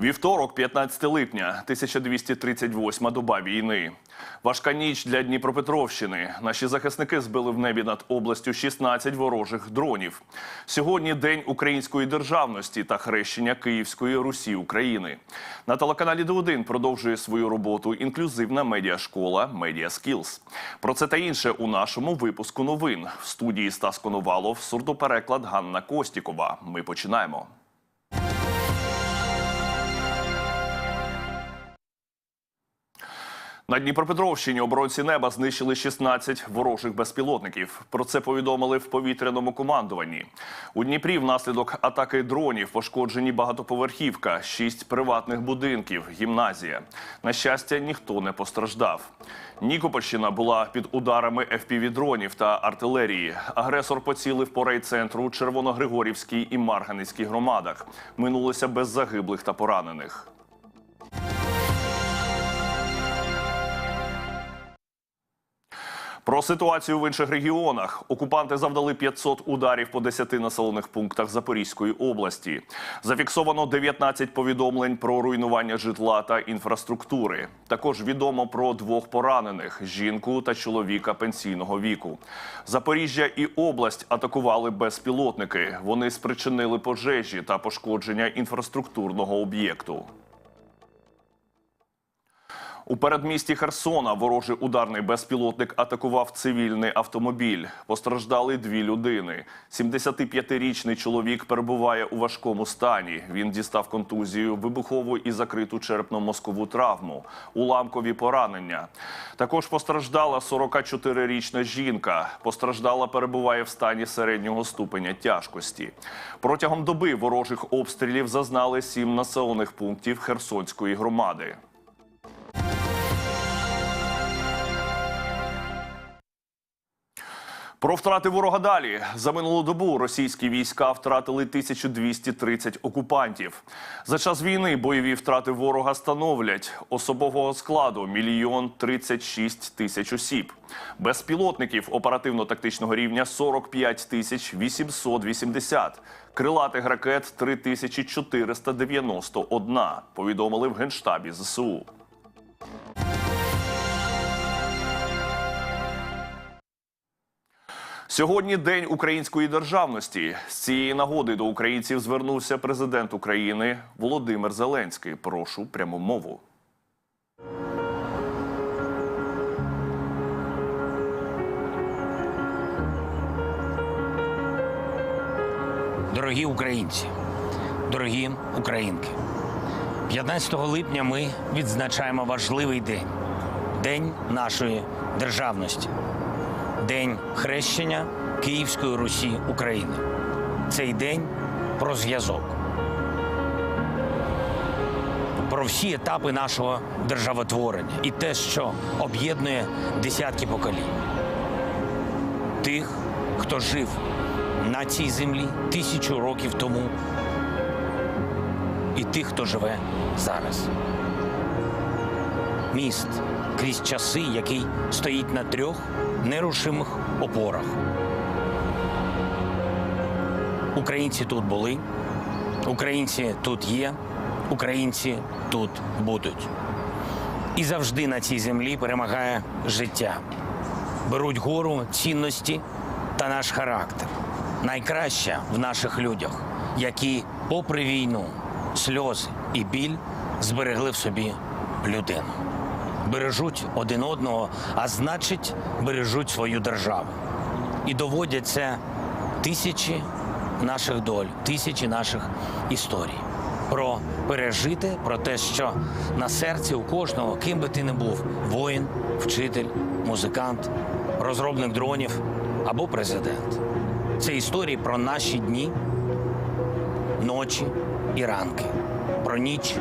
Вівторок, 15 липня, 1238 доба війни. Важка ніч для Дніпропетровщини. Наші захисники збили в небі над областю 16 ворожих дронів. Сьогодні день української державності та хрещення Київської Русі України. На телеканалі Д1 продовжує свою роботу інклюзивна медіашкола Skills. Про це та інше у нашому випуску новин в студії Стас Коновалов, сурдопереклад Ганна Костікова. Ми починаємо. На Дніпропетровщині оборонці неба знищили 16 ворожих безпілотників. Про це повідомили в повітряному командуванні. У Дніпрі внаслідок атаки дронів пошкоджені багатоповерхівка, шість приватних будинків, гімназія. На щастя, ніхто не постраждав. Нікопольщина була під ударами FPV-дронів та артилерії. Агресор поцілив по райцентру Червоногригорівській і Марганицькій громадах. Минулося без загиблих та поранених. Про ситуацію в інших регіонах окупанти завдали 500 ударів по 10 населених пунктах Запорізької області. Зафіксовано 19 повідомлень про руйнування житла та інфраструктури. Також відомо про двох поранених жінку та чоловіка пенсійного віку. Запоріжжя і область атакували безпілотники. Вони спричинили пожежі та пошкодження інфраструктурного об'єкту. У передмісті Херсона ворожий ударний безпілотник атакував цивільний автомобіль. Постраждали дві людини. 75-річний чоловік перебуває у важкому стані. Він дістав контузію, вибухову і закриту черепно-мозкову травму, уламкові поранення. Також постраждала 44-річна жінка. Постраждала перебуває в стані середнього ступеня тяжкості. Протягом доби ворожих обстрілів зазнали сім населених пунктів Херсонської громади. Про втрати ворога далі за минулу добу російські війська втратили 1230 окупантів. За час війни бойові втрати ворога становлять особового складу мільйон 36 тисяч осіб, безпілотників оперативно-тактичного рівня 45 тисяч 880, крилатих ракет 3491, повідомили в генштабі ЗСУ. Сьогодні день української державності. З цієї нагоди до українців звернувся президент України Володимир Зеленський. Прошу пряму мову. Дорогі українці, дорогі українки, 15 липня ми відзначаємо важливий день День нашої державності, День хрещення Київської Русі України. Цей день про зв'язок, про всі етапи нашого державотворення і те, що об'єднує десятки поколінь. Тих, хто жив на цій землі тисячу років тому, і тих, хто живе зараз. Міст крізь часи, який стоїть на трьох нерушимих опорах. Українці тут були, українці тут є, українці тут будуть. І завжди на цій землі перемагає життя. Беруть гору цінності та наш характер. Найкраще в наших людях, які, попри війну, сльози і біль, зберегли в собі людину. Бережуть один одного, а значить, бережуть свою державу. І доводять це тисячі наших доль, тисячі наших історій. Про пережити, про те, що на серці у кожного, ким би ти не був, воїн, вчитель, музикант, розробник дронів або президент. Це історії про наші дні, ночі і ранки, про ніч,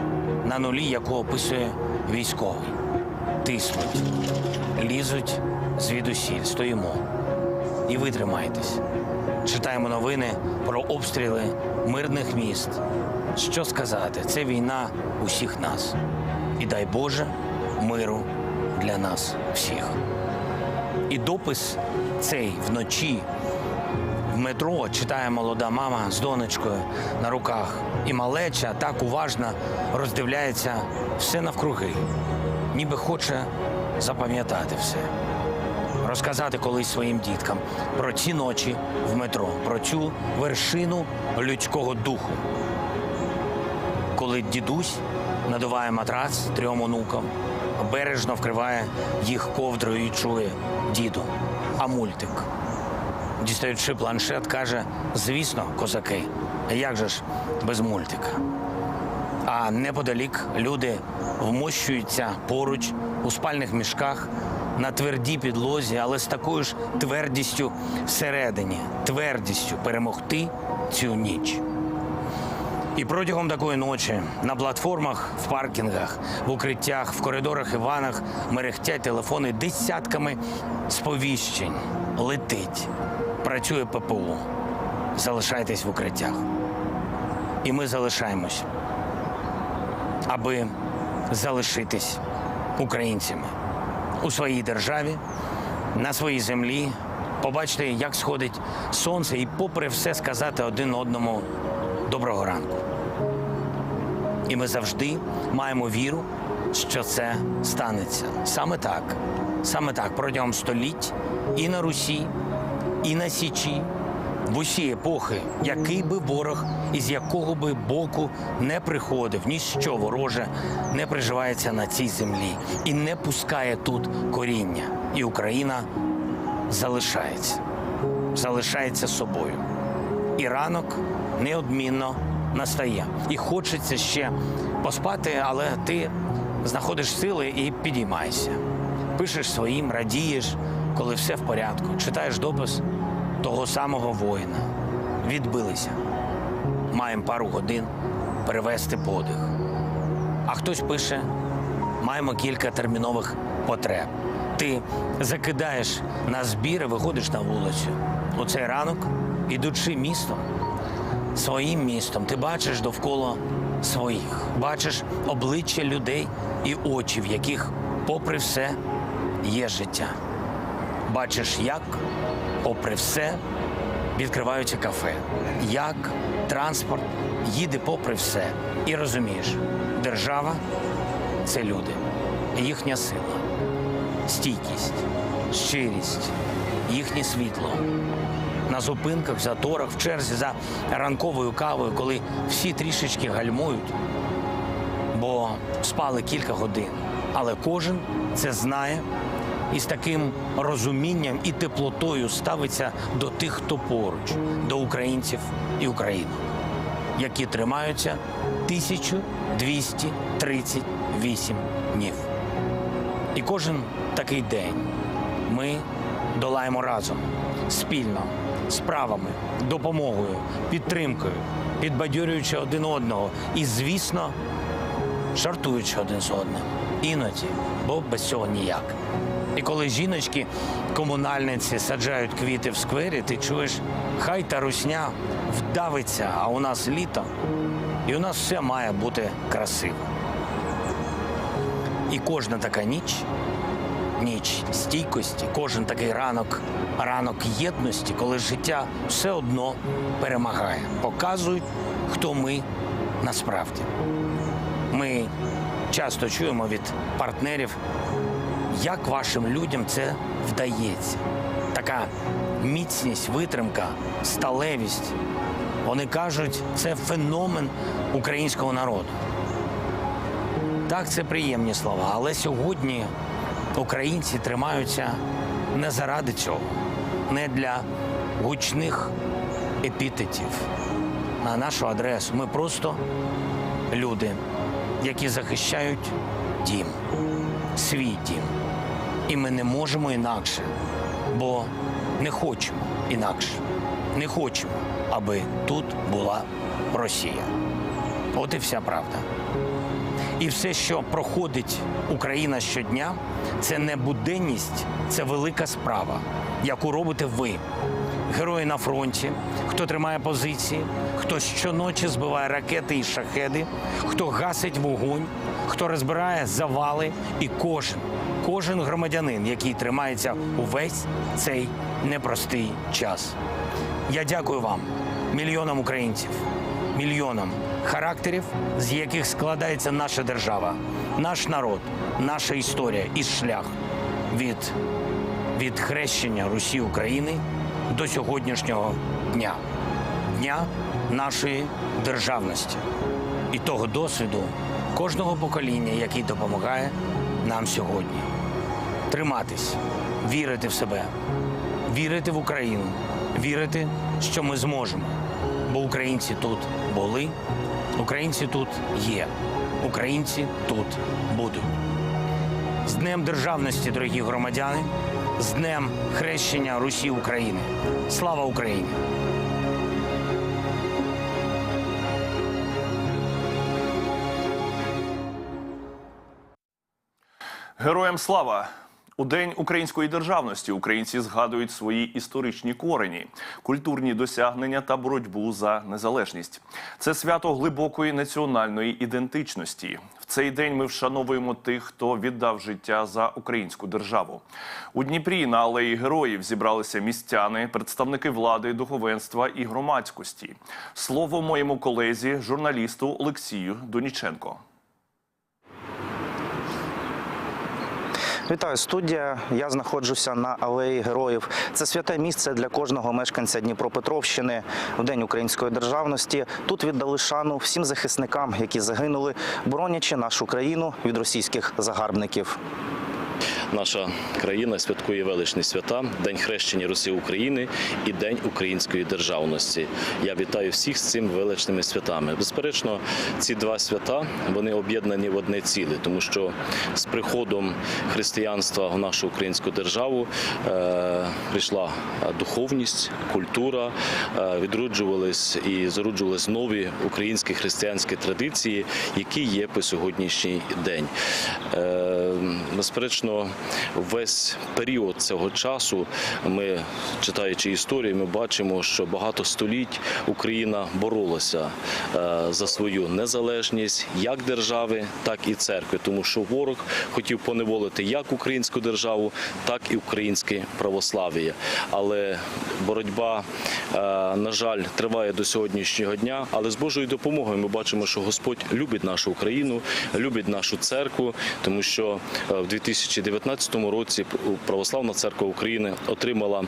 на нулі, яку описує військовий. Тиснуть, лізуть звідусіль, стоїмо. І ви тримайтесь. Читаємо новини про обстріли мирних міст. Що сказати? Це війна усіх нас. І дай Боже миру для нас всіх. І допис цей вночі в метро читає молода мама з донечкою на руках, і малеча так уважно роздивляється все навкруги, ніби хоче запам'ятати все. Розказати колись своїм діткам про ці ночі в метро, про цю вершину людського духу. Коли дідусь надуває матрац трьом онукам, бережно вкриває їх ковдрою і чує діду, а мультик. Дістаючи планшет, каже: звісно, козаки, як же ж без мультика? А неподалік люди вмощуються поруч у спальних мішках на твердій підлозі, але з такою ж твердістю всередині, твердістю перемогти цю ніч. І протягом такої ночі на платформах, в паркінгах, в укриттях, в коридорах і ванах мерехтять телефони десятками сповіщень. Летить, працює ППУ. Залишайтесь в укриттях. І ми залишаємось, аби залишитись українцями у своїй державі, на своїй землі, побачити, як сходить сонце, і попри все сказати один одному доброго ранку. І ми завжди маємо віру, що це станеться. Саме так, саме так, протягом століть і на Русі, і на Січі, в усі епохи, який би ворог із якого би боку не приходив, ніщо вороже не приживається на цій землі і не пускає тут коріння. І Україна залишається, залишається собою. І ранок неодмінно настає. І хочеться ще поспати, але ти знаходиш сили і підіймаєшся. Пишеш своїм, радієш, коли все в порядку. Читаєш допис того самого воїна. Відбилися. Маємо пару годин перевести подих. А хтось пише: маємо кілька термінових потреб. Ти закидаєш на збір і виходиш на вулицю. У цей ранок, ідучи містом, своїм містом, ти бачиш довкола своїх, бачиш обличчя людей і очі, в яких, попри все, є життя. Бачиш, як, попри все, відкриваються кафе, як транспорт їде попри все. І розумієш, держава це люди, їхня сила, стійкість, щирість, їхнє світло. На зупинках, заторах, в черзі за ранковою кавою, коли всі трішечки гальмують, бо спали кілька годин. Але кожен це знає і з таким розумінням і теплотою ставиться до тих, хто поруч, до українців і України, які тримаються 1238 днів. І кожен такий день ми долаємо разом, спільно, справами, допомогою, підтримкою, підбадьорюючи один одного і, звісно, жартуючи один з одним. Іноді, бо без цього ніяк. І коли жіночки, комунальниці саджають квіти в сквері, ти чуєш, хай та русня вдавиться, а у нас літо, і у нас все має бути красиво. І кожна така ніч, ніч стійкості, кожен такий ранок, ранок єдності, коли життя все одно перемагає, показують, хто ми насправді. Ми часто чуємо від партнерів, як вашим людям це вдається. Така міцність, витримка, сталевість. Вони кажуть, це феномен українського народу. Так, це приємні слова, але сьогодні українці тримаються не заради цього, не для гучних епітетів на нашу адресу. Ми просто люди, які захищають дім, свій дім. І ми не можемо інакше, бо не хочемо інакше. Не хочемо, аби тут була Росія. От і вся правда. І все, що проходить Україна щодня, це не буденність, це велика справа, яку робите ви. Герої на фронті, хто тримає позиції, хто щоночі збиває ракети і шахеди, хто гасить вогонь, хто розбирає завали, і кожен, кожен громадянин, який тримається увесь цей непростий час. Я дякую вам, мільйонам українців, мільйонам характерів, з яких складається наша держава, наш народ, наша історія і шлях від, від хрещення Русі України до сьогоднішнього дня, дня нашої державності і того досвіду кожного покоління, який допомагає нам сьогодні. Триматись, вірити в себе, вірити в Україну, вірити, що ми зможемо. Бо українці тут були, українці тут є, українці тут будуть. З Днем Державності, дорогі громадяни, з Днем хрещення Русі України. Слава Україні! Героям слава! У День української державності українці згадують свої історичні корені, культурні досягнення та боротьбу за незалежність. Це свято глибокої національної ідентичності. В цей день ми вшановуємо тих, хто віддав життя за українську державу. У Дніпрі на алеї героїв зібралися містяни, представники влади, духовенства і громадськості. Слово моєму колезі, журналісту Олексію Доніченко. Вітаю, студія. Я знаходжуся на алеї героїв. Це святе місце для кожного мешканця Дніпропетровщини в День української державності. Тут віддали шану всім захисникам, які загинули, боронячи нашу країну від російських загарбників. Наша країна святкує величні свята День хрещення Русі України і День української державності. Я вітаю всіх з цим величними святами. Безперечно, ці два свята вони об'єднані в одне ціле, тому що з приходом християнства в нашу українську державу е, прийшла духовність, культура, е, відроджувались і зароджувались нові українські християнські традиції, які є по сьогоднішній день. Е, безперечно, весь період цього часу ми, читаючи історію, ми бачимо, що багато століть Україна боролася е, за свою незалежність як держави, так і церкви, тому що ворог хотів поневолити як українську державу, так і українське православ'я. Але боротьба, е, на жаль, триває до сьогоднішнього дня. Але з Божою допомогою ми бачимо, що Господь любить нашу Україну, любить нашу церкву, тому що е, в 2019 році Православна церква України отримала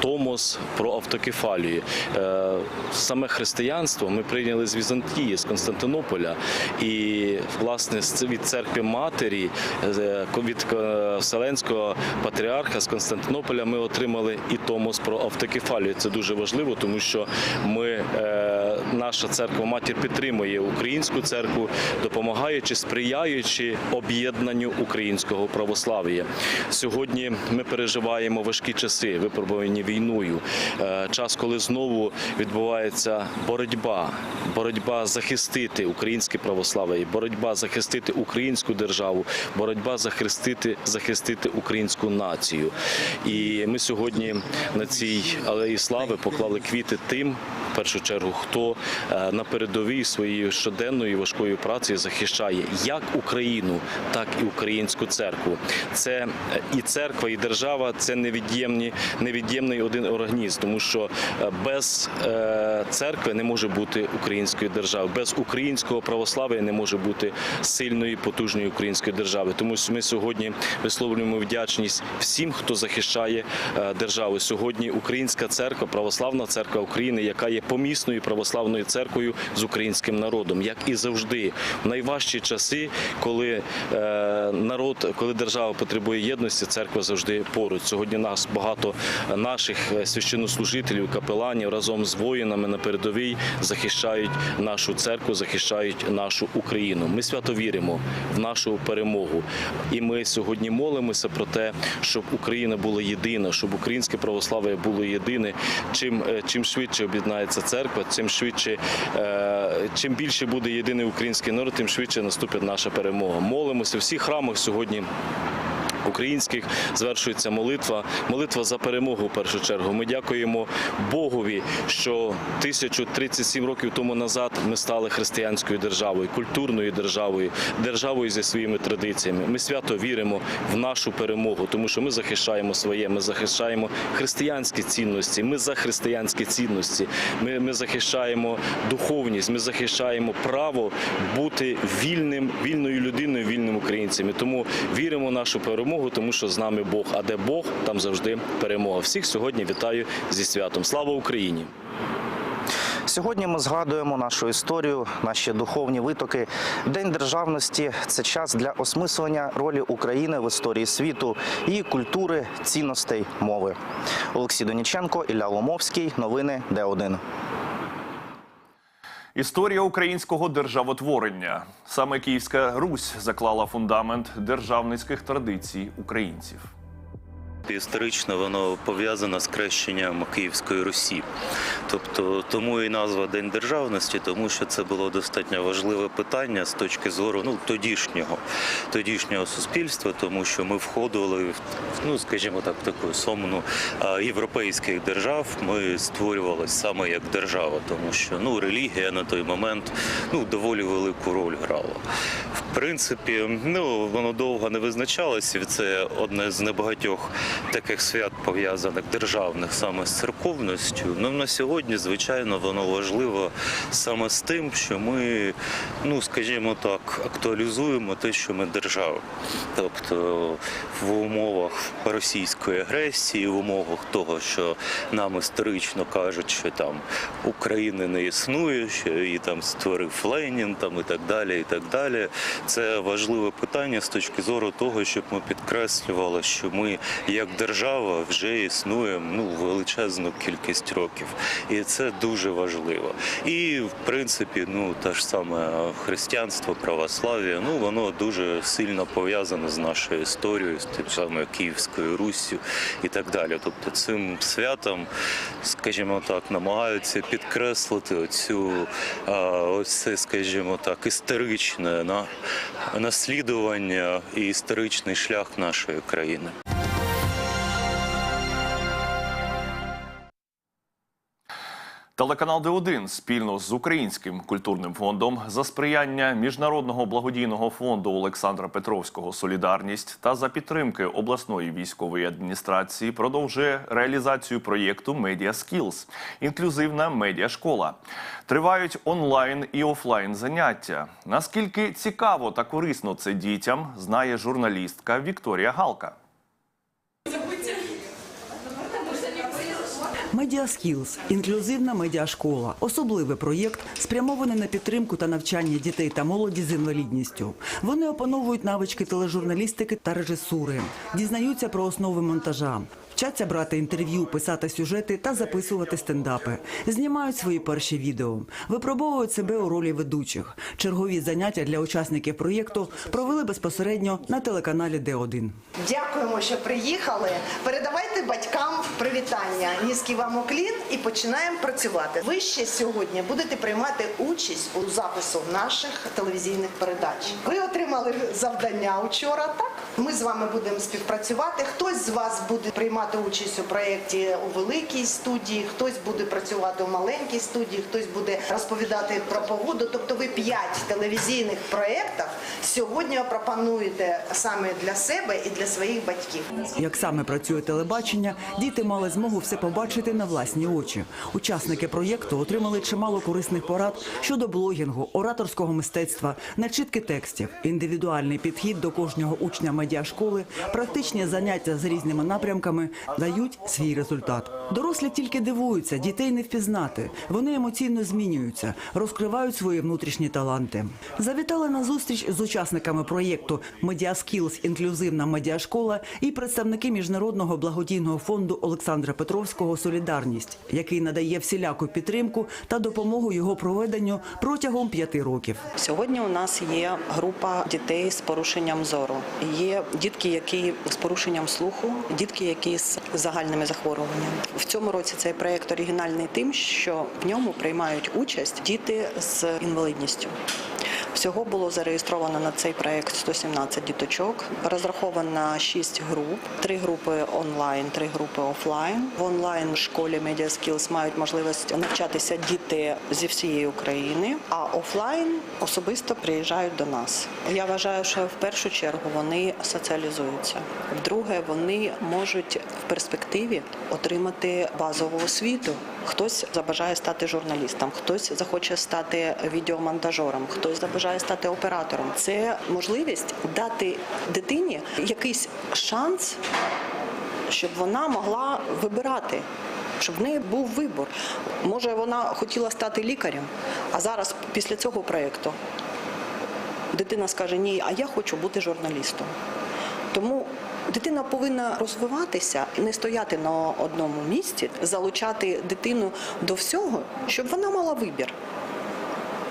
томос про автокефалію. Е, Саме християнство ми прийняли з Візантії, з Константинополя, і власне від церкви матері е, від е, Вселенського патріарха з Константинополя ми отримали і томос про автокефалію. Це дуже важливо, тому що ми наша церква матір підтримує українську церкву, допомагаючи, сприяючи об'єднанню українського православ'я. Сьогодні ми переживаємо важкі часи, випробувані війною. Е, Час, коли знову відбувається боротьба, боротьба захистити українське православ'я, боротьба захистити українську державу, боротьба захистити, захистити українську націю. І ми сьогодні на цій алеї слави поклали квіти тим, в першу чергу, хто е, на передовій своєю щоденною важкою працею захищає як Україну, так і українську церкву. Це е, і церква, і держава це невід'ємні, невід'ємний один організм, тому що е, без церкви не може бути української держави, без українського православ'я не може бути сильної, потужної української держави. Тому ми сьогодні висловлюємо вдячність всім, хто захищає державу. Сьогодні українська церква, православна церква України, яка є помісною православною церквою з українським народом, як і завжди, в найважчі часи, коли е, народ, коли держава потребує єдності, церква завжди поруч. Сьогодні нас багато наших е, священнослужителів, капеланів разом з воїнами на передовій захищають нашу церкву, захищають нашу Україну. Ми свято віримо в нашу перемогу, і ми сьогодні молимося про те, щоб Україна була єдина, щоб українське православ'я було єдине. Чим е, чим швидше об'єднається церква, чим швидше, е, чим більше буде єдиний український народ, тим швидше наступить наша перемога. Молимося всі храмах сьогодні. Українських звершується молитва. Молитва за перемогу в першу чергу. Ми дякуємо Богові, що 1037 років тому назад ми стали християнською державою, культурною державою, державою зі своїми традиціями. Ми свято віримо в нашу перемогу, тому що ми захищаємо своє, ми захищаємо християнські цінності. Ми за християнські цінності. Ми, ми захищаємо духовність, ми захищаємо право бути вільним, вільною людиною, вільним українцем. І Тому віримо в нашу перемогу, тому що з нами Бог. А де Бог, там завжди перемога. Всіх сьогодні вітаю зі святом. Слава Україні! Сьогодні ми згадуємо нашу історію, наші духовні витоки. День державності це час для осмислення ролі України в історії світу, її культури, цінностей, мови. Олексій Доніченко, Ілля Ломовський. Новини Д1. Історія українського державотворення. Саме Київська Русь заклала фундамент державницьких традицій українців. Історично воно пов'язано з крещенням Київської Русі. Тобто тому і назва День державності, тому що це було достатньо важливе питання з точки зору ну, тодішнього, тодішнього суспільства, тому що ми входили в, ну, скажімо так, в таку сомну європейських держав. Ми створювалися саме як держава, тому що ну, релігія на той момент ну, доволі велику роль грала. В принципі, ну воно довго не визначалося. Це одне з небагатьох таких свят пов'язаних державних саме з церковністю. Ну на сьогодні, звичайно, воно важливо саме з тим, що ми, ну скажімо так, актуалізуємо те, що ми держава. Тобто в умовах російської агресії, в умовах того, що нам історично кажуть, що там України не існує, що її там створив Ленін, там і так далі, і так далі. Це важливе питання з точки зору того, щоб ми підкреслювали, що ми як держава вже існуємо ну величезну кількість років, і це дуже важливо. І в принципі, ну те ж саме християнство, православ'я, ну воно дуже сильно пов'язане з нашою історією, з тим самою Київською Руссю і так далі. Тобто цим святом, скажімо так, намагаються підкреслити оцю ось це, скажімо так, історичне на наслідування і історичний шлях нашої країни. Телеканал Д1 спільно з Українським культурним фондом за сприяння міжнародного благодійного фонду Олександра Петровського Солідарність та за підтримки обласної військової адміністрації продовжує реалізацію проєкту Media Skills – інклюзивна медіашкола. Тривають онлайн і офлайн заняття. Наскільки цікаво та корисно це дітям, знає журналістка Вікторія Галка. Медіаскілз інклюзивна медіашкола особливий проєкт, спрямований на підтримку та навчання дітей та молоді з інвалідністю. Вони опановують навички тележурналістики та режисури, дізнаються про основи монтажа. Вчаться брати інтерв'ю, писати сюжети та записувати стендапи. Знімають свої перші відео, випробовують себе у ролі ведучих. Чергові заняття для учасників проєкту провели безпосередньо на телеканалі Д1. Дякуємо, що приїхали. Передавайте батькам привітання. Низький вам уклін і починаємо працювати. Ви ще сьогодні будете приймати участь у запису наших телевізійних передач. Ви отримали завдання вчора. Так ми з вами будемо співпрацювати. Хтось з вас буде приймати участь у проєкті у великій студії, хтось буде працювати у маленькій студії, хтось буде розповідати про погоду. Тобто, ви п'ять телевізійних проєктів сьогодні пропонуєте саме для себе і для своїх батьків. Як саме працює телебачення, діти мали змогу все побачити на власні очі. Учасники проєкту отримали чимало корисних порад щодо блогінгу, ораторського мистецтва, начитки текстів, індивідуальний підхід до кожного учня медіашколи, практичні заняття з різними напрямками дають свій результат. Дорослі тільки дивуються, дітей не впізнати. Вони емоційно змінюються, розкривають свої внутрішні таланти. Завітали на зустріч з учасниками проєкту «Медіаскілз. Інклюзивна медіашкола і представники міжнародного благодійного фонду Олександра Петровського Солідарність, який надає всіляку підтримку та допомогу його проведенню протягом п'яти років. Сьогодні у нас є група дітей з порушенням зору. Є є дітки, які з порушенням слуху, дітки, які з загальними захворюваннями. В цьому році цей проєкт оригінальний тим, що в ньому приймають участь діти з інвалідністю. Всього було зареєстровано на цей проєкт 117 діточок. Розраховано на 6 груп, три групи онлайн, три групи офлайн. В онлайн школі Media Skills мають можливість навчатися діти зі всієї України, а офлайн особисто приїжджають до нас. Я вважаю, що в першу чергу вони соціалізуються. Вдруге, вони можуть в перспективі отримати базову освіту. Хтось забажає стати журналістом, хтось захоче стати відеомонтажером, хтось забажає стати оператором. Це можливість дати дитині якийсь шанс, щоб вона могла вибирати. Щоб в неї був вибор. Може, вона хотіла стати лікарем, а зараз після цього проєкту дитина скаже ні, а я хочу бути журналістом. Тому дитина повинна розвиватися і не стояти на одному місці, залучати дитину до всього, щоб вона мала вибір.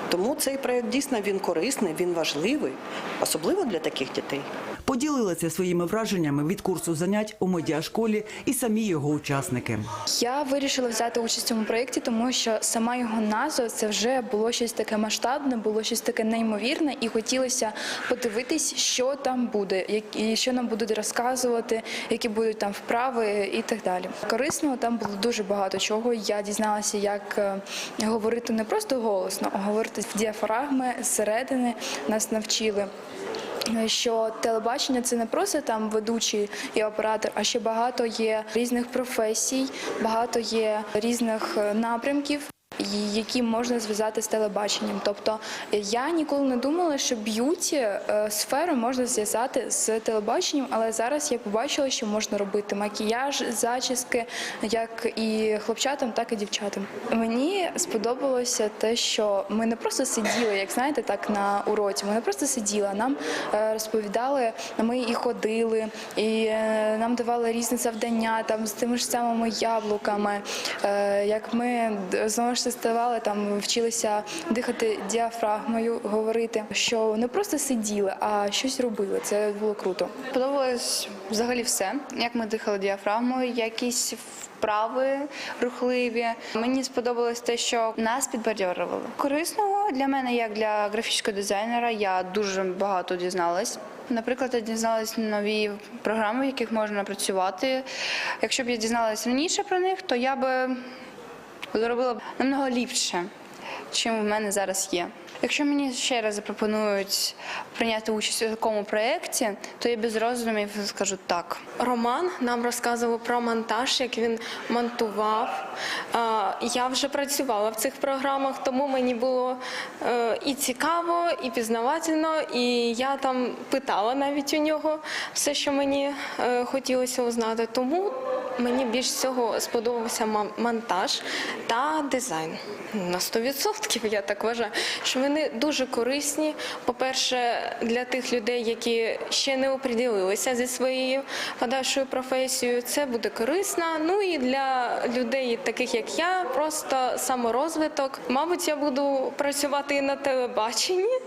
Тому цей проєкт дійсно він корисний, він важливий, особливо для таких дітей. Поділилися своїми враженнями від курсу занять у медіашколі і самі його учасники. Я вирішила взяти участь у цьому проєкті, тому що сама його назва це вже було щось таке масштабне, було щось таке неймовірне, і хотілося подивитись, що там буде, що нам будуть розказувати, які будуть там вправи і так далі. Корисного там було дуже багато чого. Я дізналася, як е, говорити не просто голосно, а говорити в діафрагми зсередини нас навчили що телебачення це не просто там ведучий і оператор, а ще багато є різних професій, багато є різних е, напрямків. Які можна зв'язати з телебаченням, тобто я ніколи не думала, що б'юті е, сферу можна зв'язати з телебаченням, але зараз я побачила, що можна робити макіяж, зачіски, як і хлопчатам, так і дівчатам. Мені сподобалося те, що ми не просто сиділи, як знаєте, так на уроці. Ми не просто сиділи, нам е, розповідали, ми і ходили, і е, нам давали різні завдання там з тими ж самими яблуками. Як ми знову ж ставали там, вчилися дихати діафрагмою, говорити, що не просто сиділи, а щось робили. Це було круто. Подобалось взагалі все. Як ми дихали діафрагмою, якісь вправи рухливі. Мені сподобалось те, що нас підбадьорювали. Корисного для мене, як для графічного дизайнера, я дуже багато дізналась. Наприклад, я дізналась нові програми, в яких можна працювати. Якщо б я дізналась раніше про них, то я би зробила б намного ліпше, чим в мене зараз є. Якщо мені ще раз запропонують прийняти участь у такому проєкті, то я без роздумів скажу так. Роман нам розказував про монтаж, як він монтував. Я вже працювала в цих програмах, тому мені було е, і цікаво, і пізнавательно. І я там питала навіть у нього все, що мені е, хотілося узнати. Тому мені більш всього сподобався мон- монтаж та дизайн. На 100% я так вважаю, що вони дуже корисні. По-перше, для тих людей, які ще не оприділилися зі своєю подальшою професією, це буде корисно. Ну і для людей, таких як я, просто саморозвиток. Мабуть, я буду працювати і на телебаченні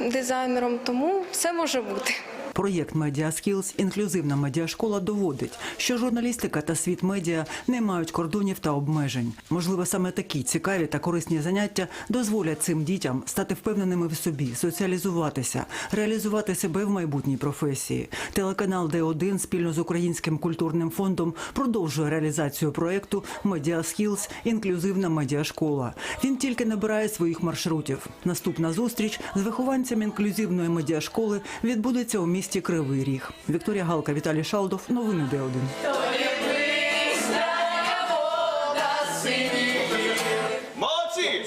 дизайнером, тому все може бути. Проєкт Media Skills інклюзивна медіашкола доводить, що журналістика та світ медіа не мають кордонів та обмежень. Можливо, саме такі цікаві та корисні заняття дозволять цим дітям стати впевненими в собі, соціалізуватися, реалізувати себе в майбутній професії. Телеканал Д1 спільно з Українським культурним фондом продовжує реалізацію проєкту Media Skills інклюзивна медіашкола. Він тільки набирає своїх маршрутів. Наступна зустріч з вихованцями інклюзивної медіашколи відбудеться у місті Кривий Ріг. Вікторія Галка, Віталій Шалдов. Новини Д1. Молодці!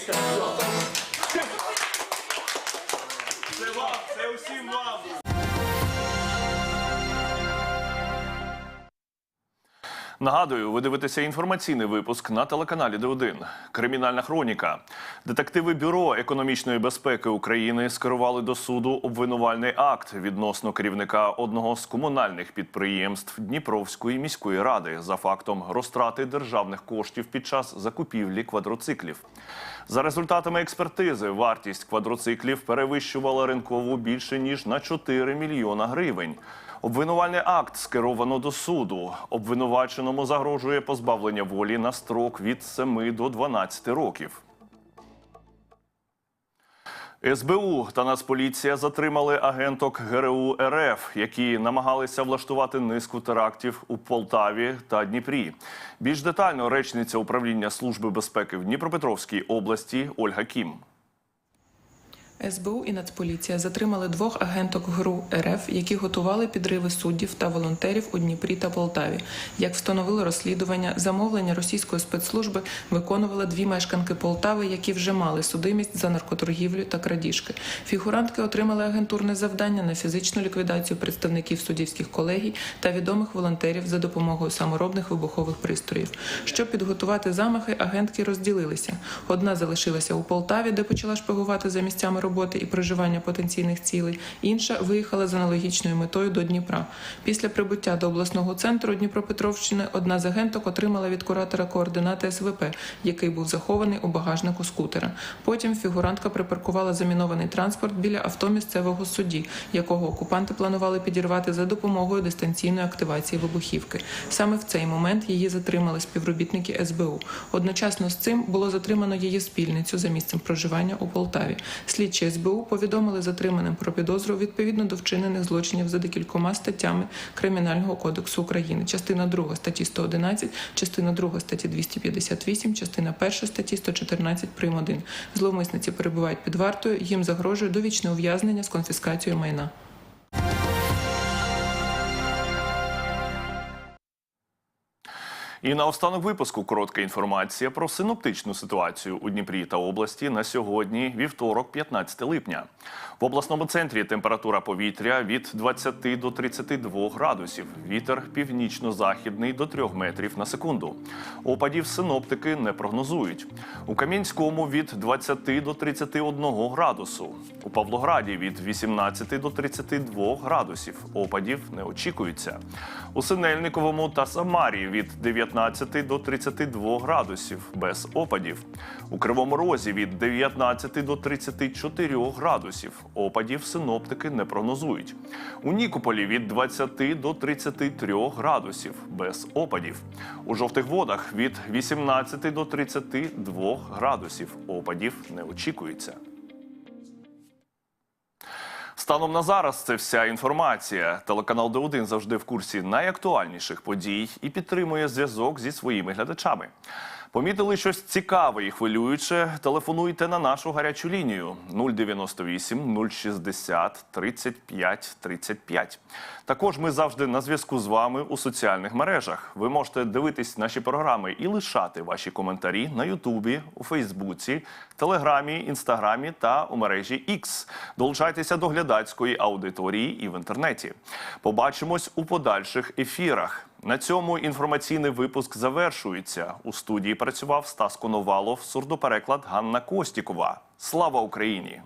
Нагадую, ви дивитеся інформаційний випуск на телеканалі Д1. Кримінальна хроніка. Детективи Бюро економічної безпеки України скерували до суду обвинувальний акт відносно керівника одного з комунальних підприємств Дніпровської міської ради за фактом розтрати державних коштів під час закупівлі квадроциклів. За результатами експертизи, вартість квадроциклів перевищувала ринкову більше ніж на 4 мільйона гривень. Обвинувальний акт скеровано до суду. Обвинуваченому загрожує позбавлення волі на строк від 7 до 12 років. СБУ та Нацполіція затримали агенток ГРУ РФ, які намагалися влаштувати низку терактів у Полтаві та Дніпрі. Більш детально речниця управління Служби безпеки в Дніпропетровській області Ольга Кім. СБУ і Нацполіція затримали двох агенток ГРУ РФ, які готували підриви суддів та волонтерів у Дніпрі та Полтаві. Як встановило розслідування, замовлення російської спецслужби виконували дві мешканки Полтави, які вже мали судимість за наркоторгівлю та крадіжки. Фігурантки отримали агентурне завдання на фізичну ліквідацію представників суддівських колегій та відомих волонтерів за допомогою саморобних вибухових пристроїв. Щоб підготувати замахи, агентки розділилися. Одна залишилася у Полтаві, де почала шпигувати за місцями роботи і проживання потенційних цілей. Інша виїхала з аналогічною метою до Дніпра. Після прибуття до обласного центру Дніпропетровщини одна з агенток отримала від куратора координати СВП, який був захований у багажнику скутера. Потім фігурантка припаркувала замінований транспорт біля авто місцевого судді, якого окупанти планували підірвати за допомогою дистанційної активації вибухівки. Саме в цей момент її затримали співробітники СБУ. Одночасно з цим було затримано її спільницю за місцем проживання у Полтаві. Слідчі СБУ повідомили затриманим про підозру відповідно до вчинених злочинів за декількома статтями Кримінального кодексу України. Частина 2 статті 111, частина 2 статті 258, частина 1 статті 114 прим. 1. Зловмисниці перебувають під вартою. Їм загрожує довічне ув'язнення з конфіскацією майна. І на останок випуску коротка інформація про синоптичну ситуацію у Дніпрі та області на сьогодні, вівторок, 15 липня. В обласному центрі температура повітря від 20 до 32 градусів. Вітер північно-західний до 3 метрів на секунду. Опадів синоптики не прогнозують. У Кам'янському від 20 до 31 градусу. У Павлограді від 18 до 32 градусів. Опадів не очікується. У Синельниковому та Самарі від 19 до 32 градусів без опадів. У Кривому Розі від 19 до 34 градусів. Опадів синоптики не прогнозують. У Нікополі від 20 до 33 градусів без опадів. У жовтих водах від 18 до 32 градусів. Опадів не очікується. Станом на зараз це вся інформація. Телеканал Д1 завжди в курсі найактуальніших подій і підтримує зв'язок зі своїми глядачами. Помітили щось цікаве і хвилююче? Телефонуйте на нашу гарячу лінію 098 060 35 35. Також ми завжди на зв'язку з вами у соціальних мережах. Ви можете дивитись наші програми і лишати ваші коментарі на Ютубі, у Фейсбуці, Телеграмі, Інстаграмі та у мережі X. Долучайтеся до глядацької аудиторії і в інтернеті. Побачимось у подальших ефірах. На цьому інформаційний випуск завершується. У студії працював Стас Коновалов, сурдопереклад Ганна Костікова. Слава Україні!